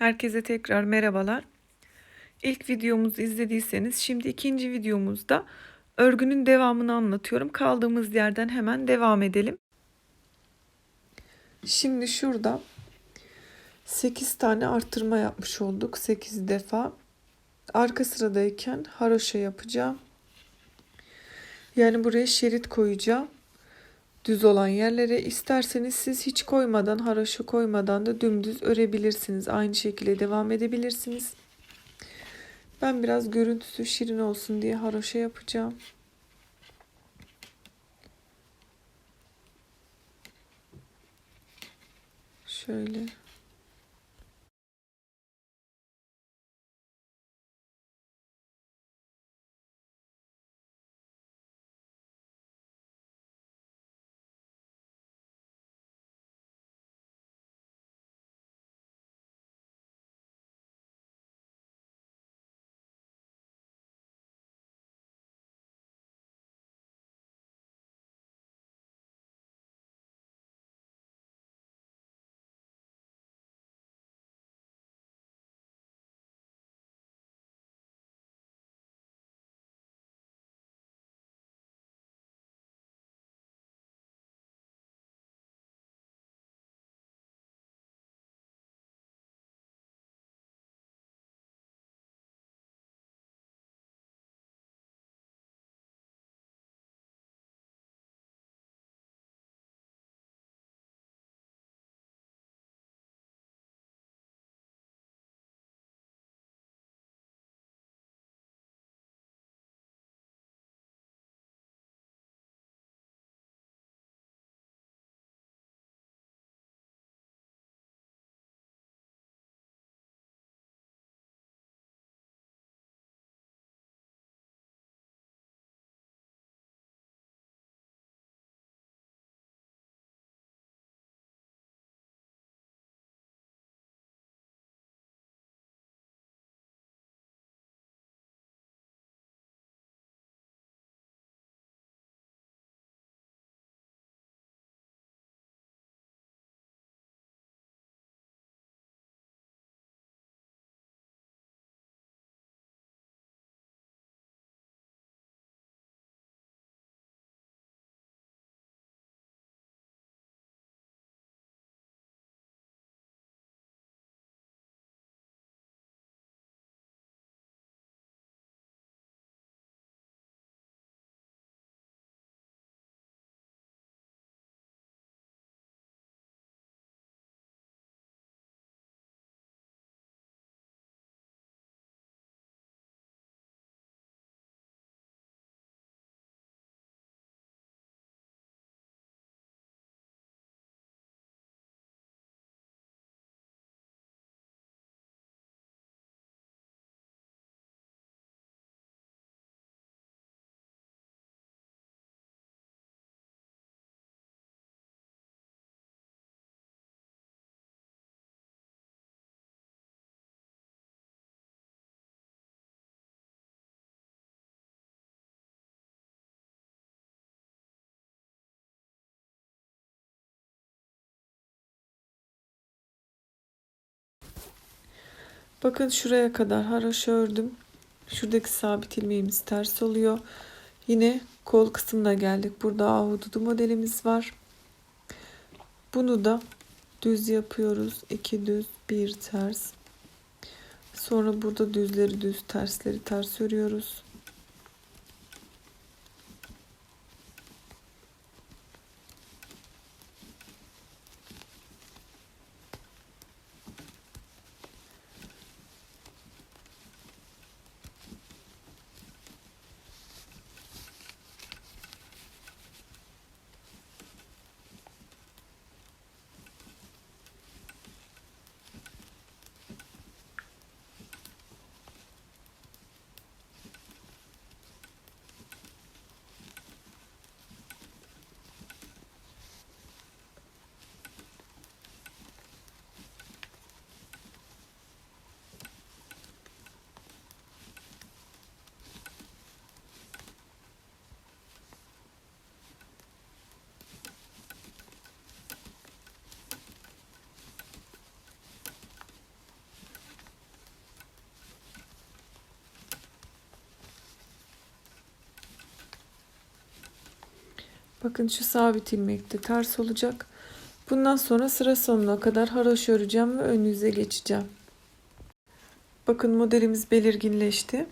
Herkese tekrar merhabalar. İlk videomuzu izlediyseniz şimdi ikinci videomuzda örgünün devamını anlatıyorum. Kaldığımız yerden hemen devam edelim. Şimdi şurada 8 tane arttırma yapmış olduk. 8 defa. Arka sıradayken haroşa yapacağım. Yani buraya şerit koyacağım. Düz olan yerlere isterseniz siz hiç koymadan, haroşa koymadan da dümdüz örebilirsiniz. Aynı şekilde devam edebilirsiniz. Ben biraz görüntüsü şirin olsun diye haroşa yapacağım. Şöyle. Bakın şuraya kadar haroşa ördüm. Şuradaki sabit ilmeğimiz ters oluyor. Yine kol kısmına geldik. Burada ahududu modelimiz var. Bunu da düz yapıyoruz. 2 düz, bir ters. Sonra burada düzleri düz, tersleri ters örüyoruz. Bakın şu sabit ilmekte ters olacak. Bundan sonra sıra sonuna kadar haroşa öreceğim ve ön yüze geçeceğim. Bakın modelimiz belirginleşti.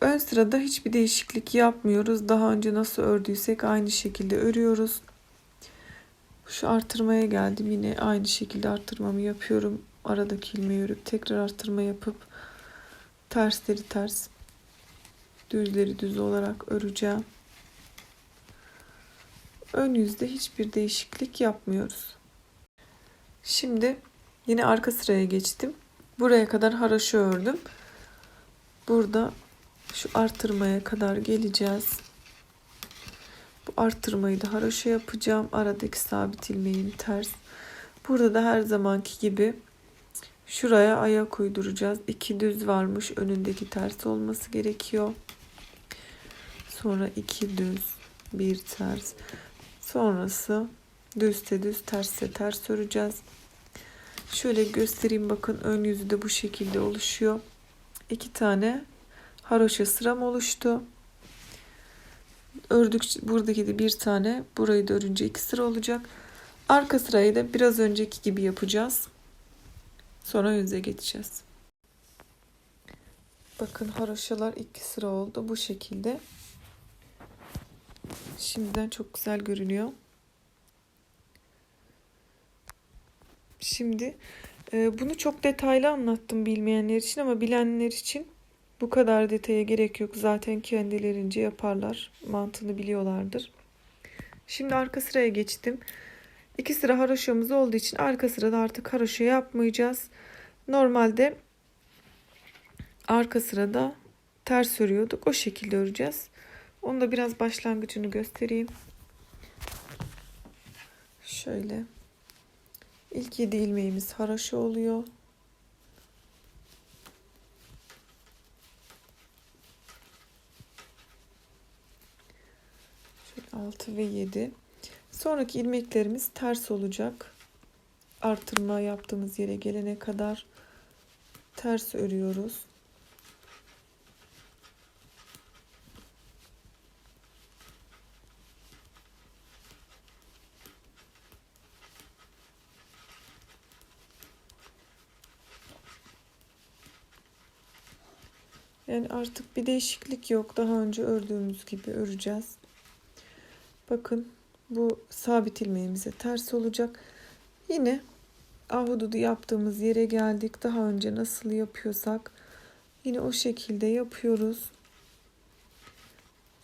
Ön sırada hiçbir değişiklik yapmıyoruz. Daha önce nasıl ördüysek aynı şekilde örüyoruz. Şu artırmaya geldim. Yine aynı şekilde artırmamı yapıyorum. Aradaki ilmeği örüp tekrar artırma yapıp tersleri ters, düzleri düz olarak öreceğim. Ön yüzde hiçbir değişiklik yapmıyoruz. Şimdi yine arka sıraya geçtim. Buraya kadar haraşo ördüm. Burada şu artırmaya kadar geleceğiz. Bu artırmayı da haroşa yapacağım. Aradaki sabit ilmeğin ters. Burada da her zamanki gibi şuraya ayak uyduracağız. İki düz varmış. Önündeki ters olması gerekiyor. Sonra iki düz, bir ters. Sonrası düzse düz, tersse ters öreceğiz. Şöyle göstereyim bakın ön yüzü de bu şekilde oluşuyor. İki tane haroşa sıram oluştu. Ördük buradaki de bir tane. Burayı da örünce iki sıra olacak. Arka sırayı da biraz önceki gibi yapacağız. Sonra yüze geçeceğiz. Bakın haroşalar iki sıra oldu bu şekilde. Şimdiden çok güzel görünüyor. Şimdi e, bunu çok detaylı anlattım bilmeyenler için ama bilenler için bu kadar detaya gerek yok. Zaten kendilerince yaparlar. Mantığını biliyorlardır. Şimdi arka sıraya geçtim. İki sıra haroşamız olduğu için arka sırada artık haroşa yapmayacağız. Normalde arka sırada ters örüyorduk. O şekilde öreceğiz. Onu da biraz başlangıcını göstereyim. Şöyle. İlk 7 ilmeğimiz haroşa oluyor. Şöyle 6 ve 7. Sonraki ilmeklerimiz ters olacak. Artırma yaptığımız yere gelene kadar ters örüyoruz. Yani artık bir değişiklik yok. Daha önce ördüğümüz gibi öreceğiz. Bakın bu sabit ilmeğimize ters olacak. Yine ahududu yaptığımız yere geldik. Daha önce nasıl yapıyorsak yine o şekilde yapıyoruz.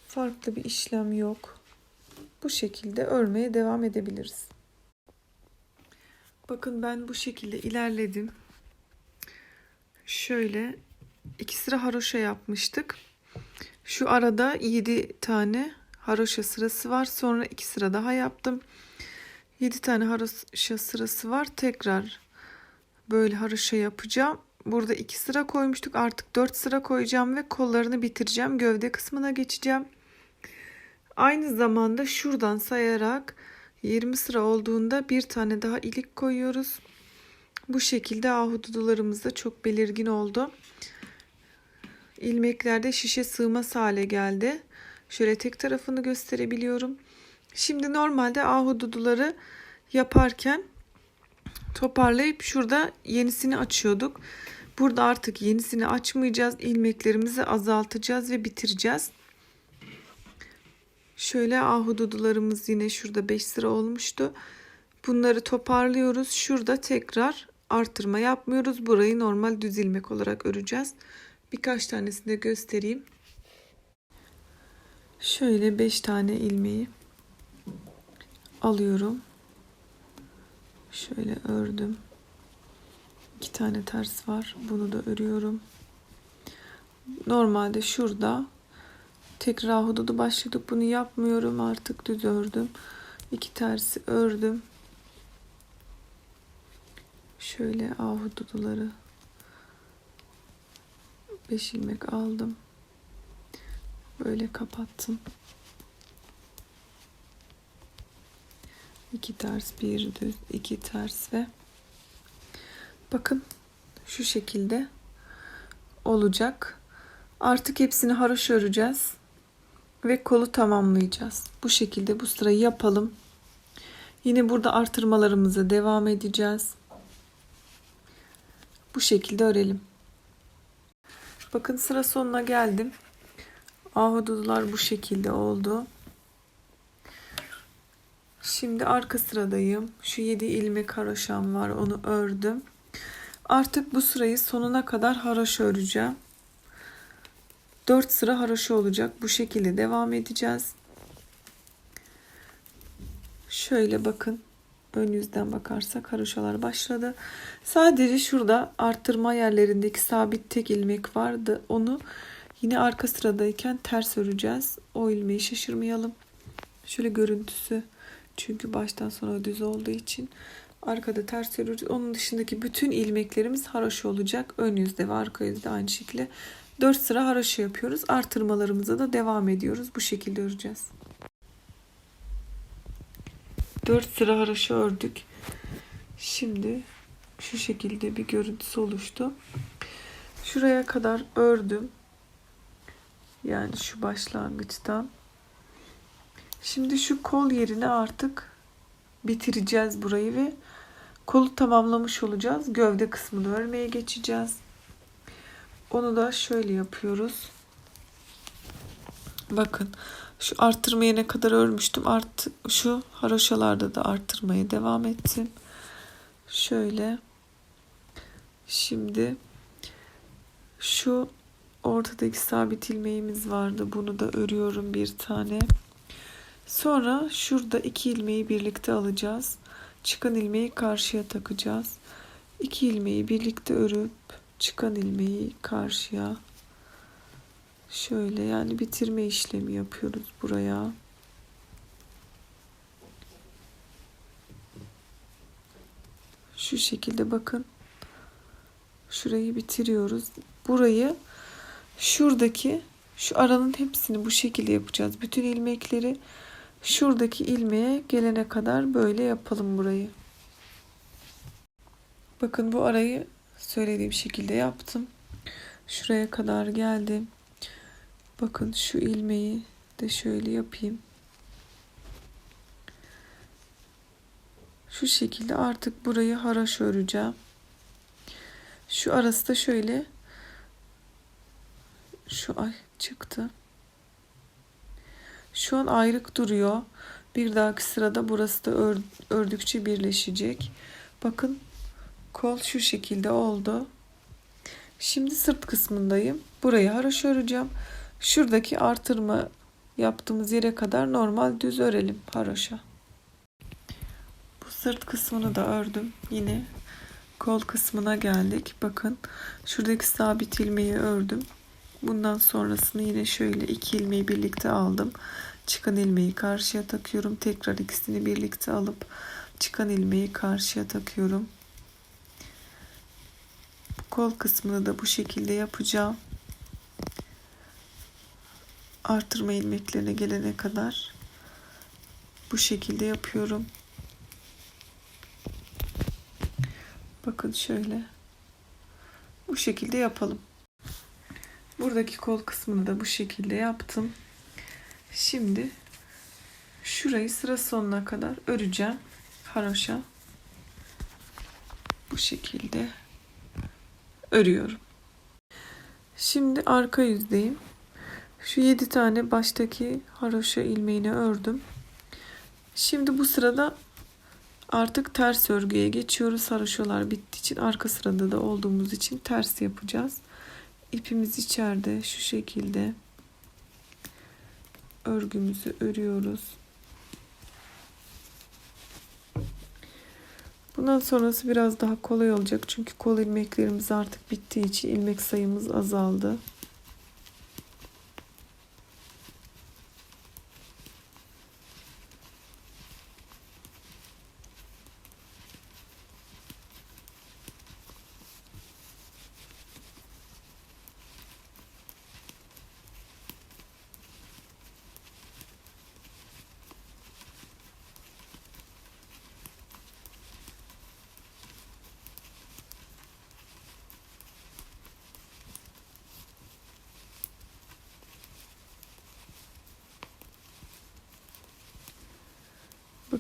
Farklı bir işlem yok. Bu şekilde örmeye devam edebiliriz. Bakın ben bu şekilde ilerledim. Şöyle iki sıra haroşa yapmıştık. Şu arada 7 tane haroşa sırası var. Sonra iki sıra daha yaptım. 7 tane haroşa sırası var. Tekrar böyle haroşa yapacağım. Burada iki sıra koymuştuk. Artık 4 sıra koyacağım ve kollarını bitireceğim. Gövde kısmına geçeceğim. Aynı zamanda şuradan sayarak 20 sıra olduğunda bir tane daha ilik koyuyoruz. Bu şekilde ahududularımız da çok belirgin oldu. İlmeklerde şişe sığmaz hale geldi. Şöyle tek tarafını gösterebiliyorum. Şimdi normalde ahududuları yaparken toparlayıp şurada yenisini açıyorduk. Burada artık yenisini açmayacağız. İlmeklerimizi azaltacağız ve bitireceğiz. Şöyle ahududularımız yine şurada 5 sıra olmuştu. Bunları toparlıyoruz. Şurada tekrar artırma yapmıyoruz. Burayı normal düz ilmek olarak öreceğiz. Birkaç tanesini de göstereyim. Şöyle 5 tane ilmeği alıyorum. Şöyle ördüm. 2 tane ters var. Bunu da örüyorum. Normalde şurada tekrar hududu başladık. Bunu yapmıyorum. Artık düz ördüm. 2 tersi ördüm. Şöyle ahududuları 5 ilmek aldım. Böyle kapattım. İki ters, bir düz, iki ters ve bakın şu şekilde olacak. Artık hepsini haroşa öreceğiz. ve kolu tamamlayacağız. Bu şekilde bu sırayı yapalım. Yine burada artırmalarımıza devam edeceğiz. Bu şekilde örelim. Bakın sıra sonuna geldim. Ahududular bu şekilde oldu. Şimdi arka sıradayım. Şu 7 ilmek haroşam var. Onu ördüm. Artık bu sırayı sonuna kadar haroşa öreceğim. 4 sıra haroşa olacak. Bu şekilde devam edeceğiz. Şöyle bakın. Ön yüzden bakarsak haroşalar başladı. Sadece şurada arttırma yerlerindeki sabit tek ilmek vardı. Onu yine arka sıradayken ters öreceğiz. O ilmeği şaşırmayalım. Şöyle görüntüsü çünkü baştan sona düz olduğu için arkada ters örüyoruz. Onun dışındaki bütün ilmeklerimiz haroşa olacak. Ön yüzde ve arka yüzde aynı şekilde 4 sıra haroşa yapıyoruz. Artırmalarımıza da devam ediyoruz. Bu şekilde öreceğiz. 4 sıra haroşa ördük. Şimdi şu şekilde bir görüntüsü oluştu. Şuraya kadar ördüm. Yani şu başlangıçtan. Şimdi şu kol yerine artık bitireceğiz burayı ve kolu tamamlamış olacağız. Gövde kısmını örmeye geçeceğiz. Onu da şöyle yapıyoruz. Bakın şu arttırmaya ne kadar örmüştüm. Art, şu haroşalarda da arttırmaya devam ettim. Şöyle. Şimdi şu ortadaki sabit ilmeğimiz vardı. Bunu da örüyorum bir tane. Sonra şurada iki ilmeği birlikte alacağız. Çıkan ilmeği karşıya takacağız. İki ilmeği birlikte örüp çıkan ilmeği karşıya şöyle yani bitirme işlemi yapıyoruz buraya. Şu şekilde bakın. Şurayı bitiriyoruz. Burayı şuradaki şu aranın hepsini bu şekilde yapacağız. Bütün ilmekleri şuradaki ilmeğe gelene kadar böyle yapalım burayı. Bakın bu arayı söylediğim şekilde yaptım. Şuraya kadar geldim. Bakın şu ilmeği de şöyle yapayım. Şu şekilde artık burayı haraş öreceğim. Şu arası da şöyle şu ay çıktı. Şu an ayrık duruyor. Bir dahaki sırada burası da ör, ördükçe birleşecek. Bakın kol şu şekilde oldu. Şimdi sırt kısmındayım. Burayı haraş öreceğim. Şuradaki artırma yaptığımız yere kadar normal düz örelim haroşa. Bu sırt kısmını da ördüm. Yine kol kısmına geldik. Bakın şuradaki sabit ilmeği ördüm. Bundan sonrasını yine şöyle iki ilmeği birlikte aldım. Çıkan ilmeği karşıya takıyorum. Tekrar ikisini birlikte alıp çıkan ilmeği karşıya takıyorum. Kol kısmını da bu şekilde yapacağım. Artırma ilmeklerine gelene kadar bu şekilde yapıyorum. Bakın şöyle. Bu şekilde yapalım. Buradaki kol kısmını da bu şekilde yaptım. Şimdi şurayı sıra sonuna kadar öreceğim. Haroşa. Bu şekilde örüyorum. Şimdi arka yüzdeyim. Şu 7 tane baştaki haroşa ilmeğini ördüm. Şimdi bu sırada artık ters örgüye geçiyoruz. Haroşalar bittiği için arka sırada da olduğumuz için ters yapacağız. İpimiz içeride şu şekilde örgümüzü örüyoruz. Bundan sonrası biraz daha kolay olacak. Çünkü kol ilmeklerimiz artık bittiği için ilmek sayımız azaldı.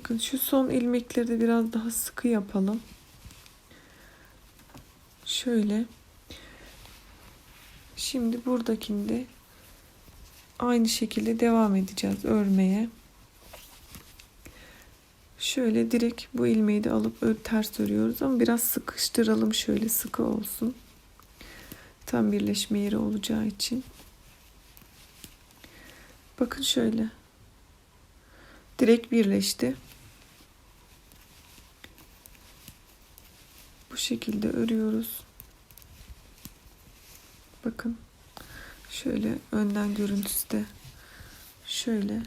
Bakın şu son ilmekleri de biraz daha sıkı yapalım. Şöyle. Şimdi buradakinde aynı şekilde devam edeceğiz örmeye. Şöyle direkt bu ilmeği de alıp ters örüyoruz ama biraz sıkıştıralım şöyle sıkı olsun. Tam birleşme yeri olacağı için. Bakın şöyle. Direkt birleşti. Şekilde örüyoruz. Bakın. Şöyle önden görüntüsü de şöyle.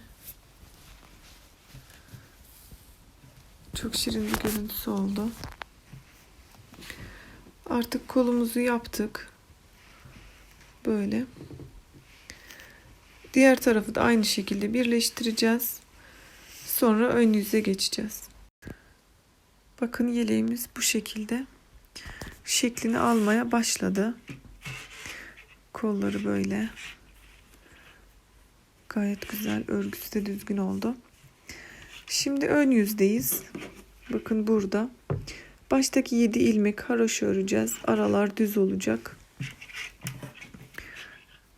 Çok şirin bir görüntüsü oldu. Artık kolumuzu yaptık. Böyle. Diğer tarafı da aynı şekilde birleştireceğiz. Sonra ön yüze geçeceğiz. Bakın yeleğimiz bu şekilde şeklini almaya başladı. Kolları böyle. Gayet güzel. Örgüsü de düzgün oldu. Şimdi ön yüzdeyiz. Bakın burada. Baştaki 7 ilmek haroşa öreceğiz. Aralar düz olacak.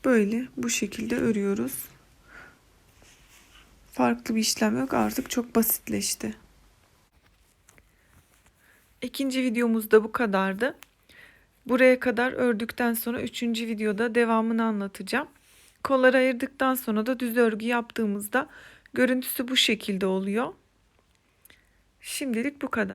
Böyle bu şekilde örüyoruz. Farklı bir işlem yok. Artık çok basitleşti. İkinci videomuz da bu kadardı. Buraya kadar ördükten sonra üçüncü videoda devamını anlatacağım. Kolları ayırdıktan sonra da düz örgü yaptığımızda görüntüsü bu şekilde oluyor. Şimdilik bu kadar.